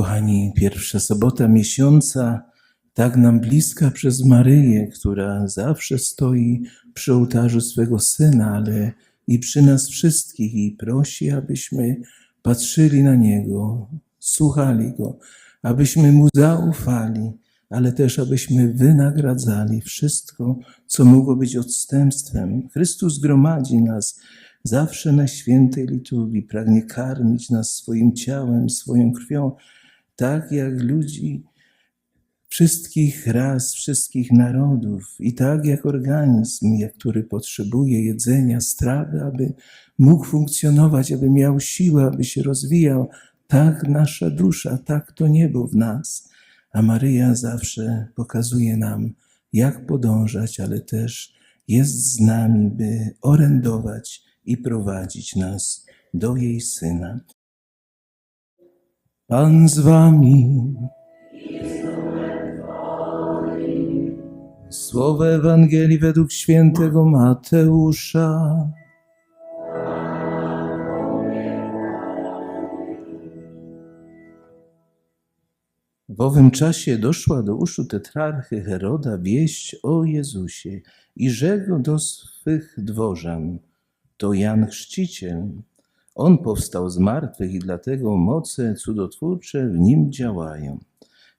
Kochani, pierwsza sobota miesiąca, tak nam bliska przez Maryję, która zawsze stoi przy ołtarzu swego Syna, ale i przy nas wszystkich i prosi, abyśmy patrzyli na Niego, słuchali Go, abyśmy Mu zaufali, ale też abyśmy wynagradzali wszystko, co mogło być odstępstwem. Chrystus gromadzi nas zawsze na świętej liturgii, pragnie karmić nas swoim ciałem, swoją krwią, tak jak ludzi wszystkich ras, wszystkich narodów i tak jak organizm, który potrzebuje jedzenia, strawy, aby mógł funkcjonować, aby miał siłę, aby się rozwijał, tak nasza dusza, tak to niebo w nas. A Maryja zawsze pokazuje nam, jak podążać, ale też jest z nami, by orędować i prowadzić nas do jej Syna. Pan z wami. Słowo Ewangelii według świętego Mateusza. W owym czasie doszła do uszu tetrarchy Heroda wieść o Jezusie i rzekł do swych dworzan, to Jan Chrzciciel. On powstał z martwych i dlatego moce cudotwórcze w nim działają.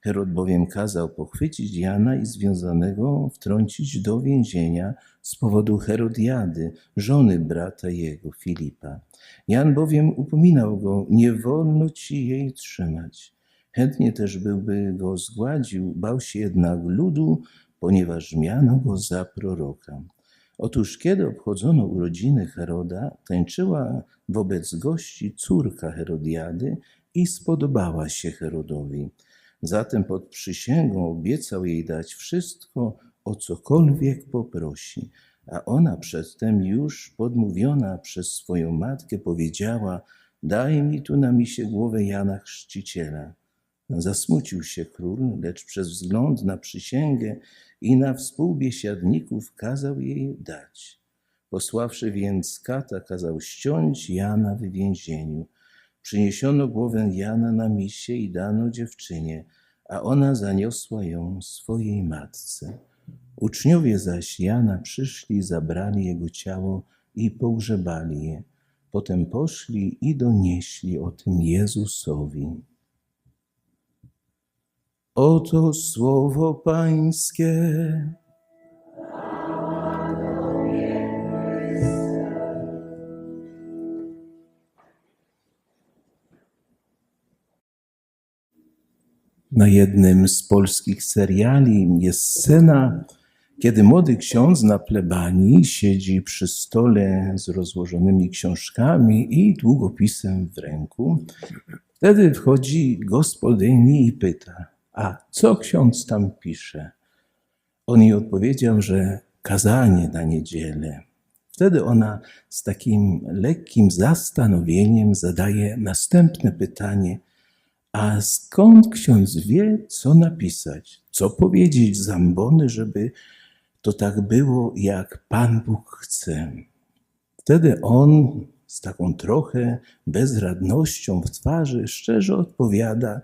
Herod bowiem kazał pochwycić Jana i związanego wtrącić do więzienia z powodu Herodiady, żony brata jego, Filipa. Jan bowiem upominał go, nie wolno ci jej trzymać. Chętnie też byłby go zgładził, bał się jednak ludu, ponieważ miano go za proroka. Otóż kiedy obchodzono urodziny Heroda, tańczyła wobec gości córka Herodiady i spodobała się Herodowi. Zatem pod przysięgą obiecał jej dać wszystko, o cokolwiek poprosi. A ona przedtem już podmówiona przez swoją matkę powiedziała: Daj mi tu na misie głowę Jana Chrzciciela. Zasmucił się król, lecz przez wzgląd na przysięgę i na współbiesiadników kazał jej dać. Posławszy więc kata, kazał ściąć Jana w więzieniu. Przyniesiono głowę Jana na misie i dano dziewczynie, a ona zaniosła ją swojej matce. Uczniowie zaś Jana przyszli, zabrali jego ciało i pogrzebali je. Potem poszli i donieśli o tym Jezusowi. Oto słowo Pańskie. Na jednym z polskich seriali jest scena, kiedy młody ksiądz na plebanii siedzi przy stole z rozłożonymi książkami i długopisem w ręku. Wtedy wchodzi gospodyni i pyta: A co ksiądz tam pisze? On jej odpowiedział, że kazanie na niedzielę. Wtedy ona z takim lekkim zastanowieniem zadaje następne pytanie – a skąd ksiądz wie, co napisać, co powiedzieć z żeby to tak było, jak Pan Bóg chce? Wtedy on z taką trochę bezradnością w twarzy szczerze odpowiada: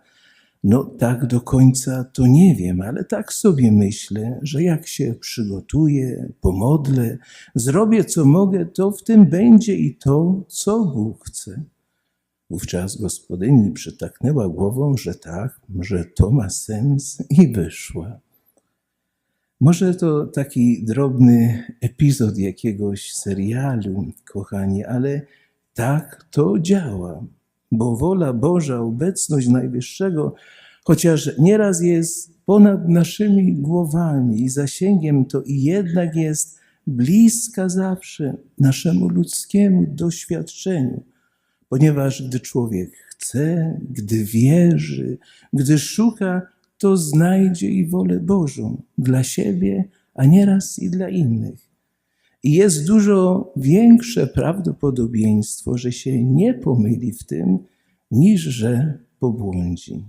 No, tak do końca to nie wiem, ale tak sobie myślę, że jak się przygotuję, pomodlę, zrobię co mogę, to w tym będzie i to, co Bóg chce. Wówczas gospodyni przytaknęła głową, że tak, że to ma sens i wyszła. Może to taki drobny epizod jakiegoś serialu, kochani, ale tak to działa, bo wola Boża, obecność Najwyższego, chociaż nieraz jest ponad naszymi głowami i zasięgiem, to i jednak jest bliska zawsze naszemu ludzkiemu doświadczeniu ponieważ gdy człowiek chce, gdy wierzy, gdy szuka, to znajdzie i wolę Bożą dla siebie, a nieraz i dla innych. I jest dużo większe prawdopodobieństwo, że się nie pomyli w tym, niż że pobłądzi.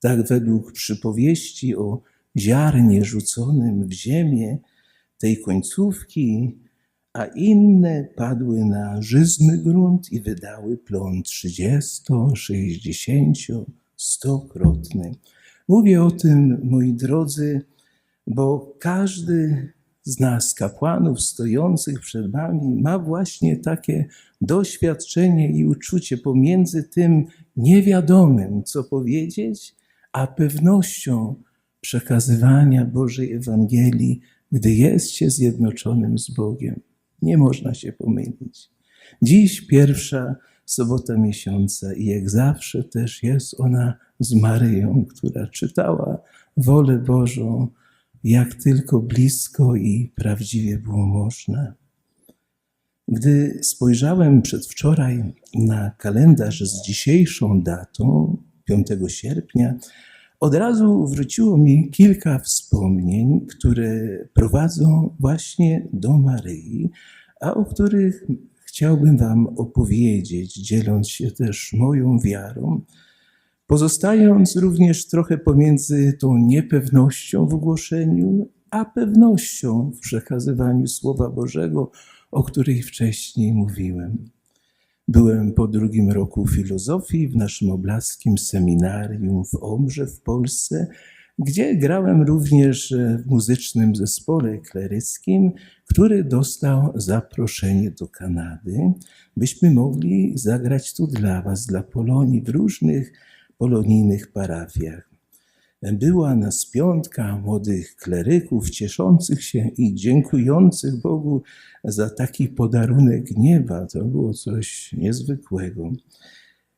Tak według przypowieści o ziarnie rzuconym w ziemię, tej końcówki a inne padły na żyzny grunt i wydały plon 30, 60, stokrotny. Mówię o tym, moi drodzy, bo każdy z nas, kapłanów stojących przed Wami, ma właśnie takie doświadczenie i uczucie pomiędzy tym niewiadomym, co powiedzieć, a pewnością przekazywania Bożej Ewangelii, gdy jest się zjednoczonym z Bogiem. Nie można się pomylić. Dziś pierwsza sobota miesiąca i jak zawsze też jest ona z Maryją, która czytała wolę Bożą, jak tylko blisko i prawdziwie było można. Gdy spojrzałem przedwczoraj na kalendarz z dzisiejszą datą, 5 sierpnia, od razu wróciło mi kilka wspomnień, które prowadzą właśnie do Maryi, a o których chciałbym Wam opowiedzieć, dzieląc się też moją wiarą, pozostając również trochę pomiędzy tą niepewnością w ogłoszeniu, a pewnością w przekazywaniu Słowa Bożego, o której wcześniej mówiłem. Byłem po drugim roku filozofii w naszym oblaskim seminarium w Omrze w Polsce, gdzie grałem również w muzycznym zespole kleryckim, który dostał zaproszenie do Kanady, byśmy mogli zagrać tu dla Was, dla Polonii, w różnych polonijnych parafiach. Była nas piątka młodych kleryków, cieszących się i dziękujących Bogu za taki podarunek nieba. To było coś niezwykłego.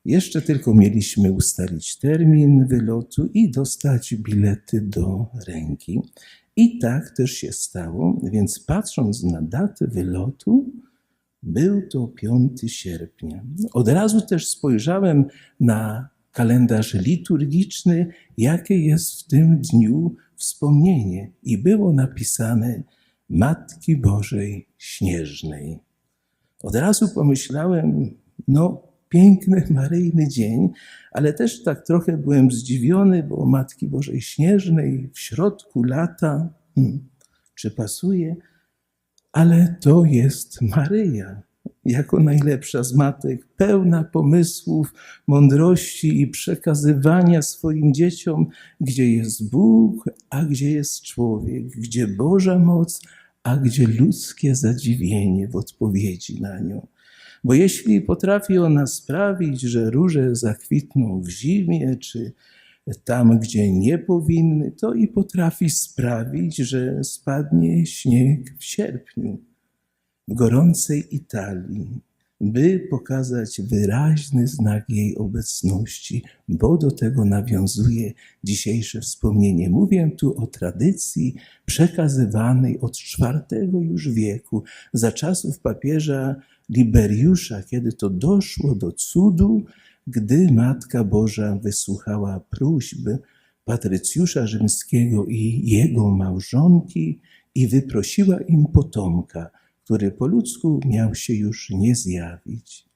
Jeszcze tylko mieliśmy ustalić termin wylotu i dostać bilety do ręki. I tak też się stało, więc patrząc na datę wylotu, był to 5 sierpnia. Od razu też spojrzałem na kalendarz liturgiczny, jakie jest w tym dniu wspomnienie. I było napisane Matki Bożej Śnieżnej. Od razu pomyślałem, no, piękny, maryjny dzień, ale też tak trochę byłem zdziwiony, bo Matki Bożej Śnieżnej w środku lata, hmm, czy pasuje? Ale to jest Maryja jako najlepsza z matek, pełna pomysłów, mądrości i przekazywania swoim dzieciom, gdzie jest Bóg, a gdzie jest człowiek, gdzie Boża moc, a gdzie ludzkie zadziwienie w odpowiedzi na nią. Bo jeśli potrafi ona sprawić, że róże zakwitną w zimie, czy tam, gdzie nie powinny, to i potrafi sprawić, że spadnie śnieg w sierpniu gorącej Italii, by pokazać wyraźny znak jej obecności, bo do tego nawiązuje dzisiejsze wspomnienie. Mówię tu o tradycji przekazywanej od IV już wieku, za czasów papieża Liberiusza, kiedy to doszło do cudu, gdy Matka Boża wysłuchała próśby Patrycjusza Rzymskiego i jego małżonki i wyprosiła im potomka, który po ludzku miał się już nie zjawić.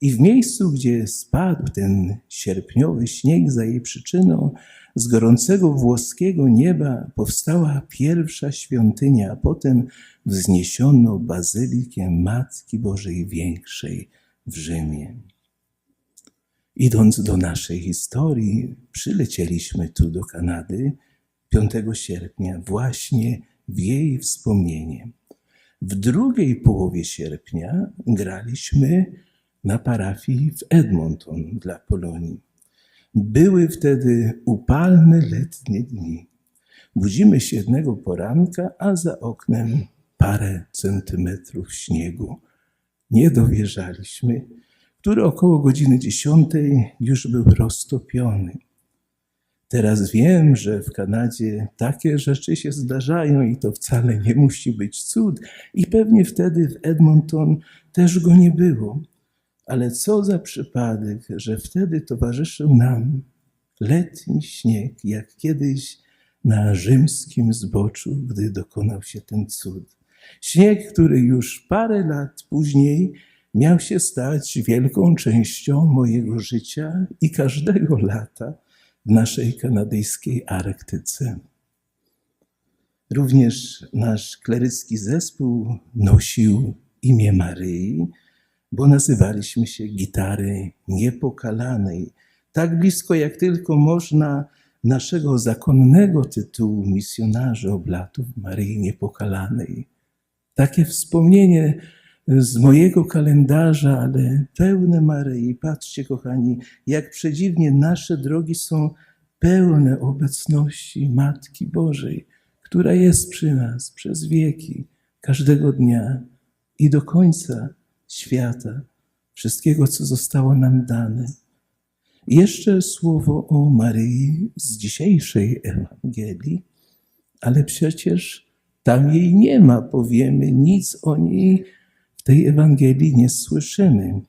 I w miejscu, gdzie spadł ten sierpniowy śnieg za jej przyczyną, z gorącego włoskiego nieba powstała pierwsza świątynia, a potem wzniesiono bazylikę Matki Bożej Większej w Rzymie. Idąc do naszej historii, przylecieliśmy tu do Kanady 5 sierpnia, właśnie w jej wspomnienie. W drugiej połowie sierpnia graliśmy na parafii w Edmonton dla Polonii. Były wtedy upalne letnie dni. Budzimy się jednego poranka, a za oknem parę centymetrów śniegu. Nie dowierzaliśmy, który około godziny dziesiątej już był roztopiony. Teraz wiem, że w Kanadzie takie rzeczy się zdarzają i to wcale nie musi być cud. I pewnie wtedy w Edmonton też go nie było. Ale co za przypadek, że wtedy towarzyszył nam letni śnieg, jak kiedyś na rzymskim zboczu, gdy dokonał się ten cud. Śnieg, który już parę lat później miał się stać wielką częścią mojego życia i każdego lata w naszej kanadyjskiej Arktyce. Również nasz klerycki zespół nosił imię Maryi, bo nazywaliśmy się Gitary Niepokalanej. tak blisko jak tylko można naszego zakonnego tytułu misjonarzy oblatów Maryi Niepokalanej. Takie wspomnienie z mojego kalendarza, ale pełne Maryi. Patrzcie, kochani, jak przedziwnie nasze drogi są pełne obecności Matki Bożej, która jest przy nas przez wieki, każdego dnia i do końca świata, wszystkiego, co zostało nam dane. Jeszcze słowo o Maryi z dzisiejszej Ewangelii, ale przecież tam jej nie ma, powiemy, nic o niej w tej Ewangelii nie słyszymy.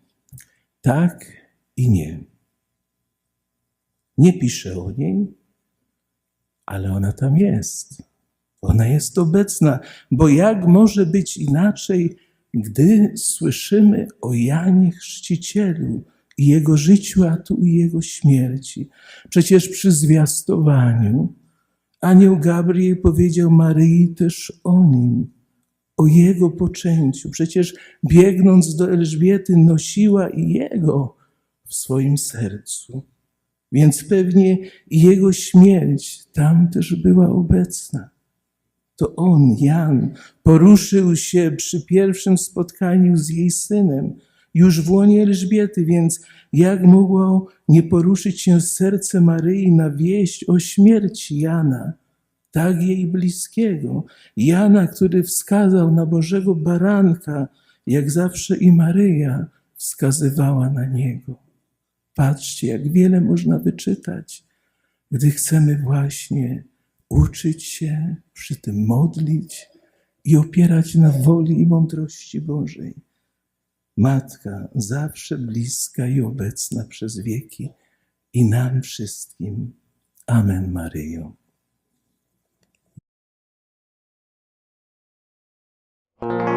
Tak i nie. Nie pisze o niej, ale ona tam jest. Ona jest obecna, bo jak może być inaczej, gdy słyszymy o Janie Chrzcicielu i jego życiu, a tu i jego śmierci? Przecież przy zwiastowaniu anioł Gabriel powiedział Maryi też o nim, o jego poczęciu. Przecież biegnąc do Elżbiety, nosiła i jego w swoim sercu. Więc pewnie i jego śmierć tam też była obecna. To on, Jan, poruszył się przy pierwszym spotkaniu z jej synem, już w łonie Elżbiety, więc jak mogło nie poruszyć się serce Maryi na wieść o śmierci Jana, tak jej bliskiego, Jana, który wskazał na Bożego Baranka, jak zawsze i Maryja wskazywała na niego. Patrzcie, jak wiele można wyczytać, gdy chcemy właśnie uczyć się, przy tym modlić i opierać na woli i mądrości Bożej. Matka zawsze bliska i obecna przez wieki i nam wszystkim. Amen, Maryjo. Thank you